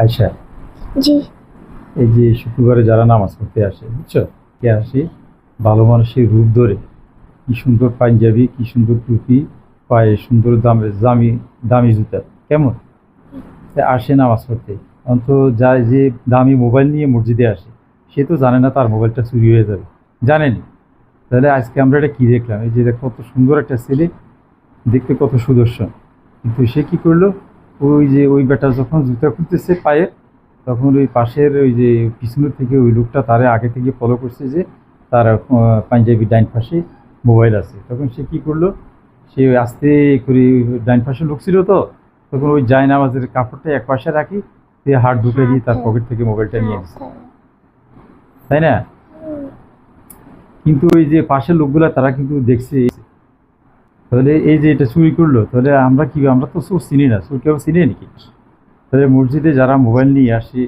আয়সা জি। এই যে শুক্রবারে যারা নামাজ পড়তে আসে বুঝছ? কে আসে? ভালো মানুষের রূপ ধরে। কি সুন্দর পাঞ্জাবি কি সুন্দর টুপি পায়ে সুন্দর দামে দামি দামি জুতা। কেমন? আসে নামাজ পড়তে। অন্ত যায় যে দামি মোবাইল নিয়ে মসজিদে আসে সে তো জানে না তার মোবাইলটা চুরি হয়ে যাবে। জানেনি? তাহলে আজকে আমরা এটা কী দেখলাম? এই যে দেখো কত সুন্দর একটা ছেলে দেখতে কত সুদর্শন। কিন্তু সে কী করল? ওই যে ওই বেটা যখন জুতা খুলতেছে পায়ের তখন ওই পাশের ওই যে পিছনের থেকে ওই লোকটা তারে আগে থেকে ফলো করছে যে তার পাঞ্জাবি ডাইন পাশে মোবাইল আছে। তখন সে কি করল? সে আস্তে করে ডাইন পাশে লোক ছিল তো তখন ওই জায় নামাজের কাপড়টা এক পাশে রাখি সে হাত ঢুকে দিয়ে তার পকেট থেকে মোবাইলটা নিয়ে গেছে তাই না? কিন্তু ওই যে পাশের লোকগুলা তারা কিন্তু দেখছে তাহলে এই যে এটা চুরি করল তাহলে আমরা কি আমরা তো চোর চিনি না চোর কেউ চিনি নাকি? তাহলে মসজিদে যারা মোবাইল নিয়ে আসে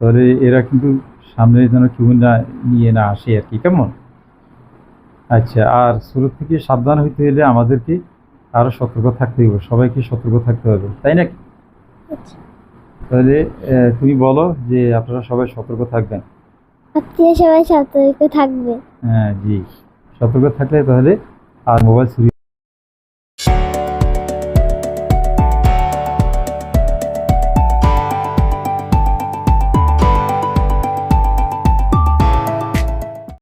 তাহলে এরা কিন্তু সামনে যেন কেউ না নিয়ে না আসে আর কি কেমন? আচ্ছা আর শুরু থেকে সাবধান হইতে হলে আমাদেরকে আরও সতর্ক থাকতে হবে সবাইকে সতর্ক থাকতে হবে তাই না আচ্ছা। তাহলে তুমি বলো যে আপনারা সবাই সতর্ক থাকবেন। আত্মীয় সবাই সতর্ক থাকবে। হ্যাঁ জি সতর্ক থাকলে তাহলে আর মোবাইল চুরি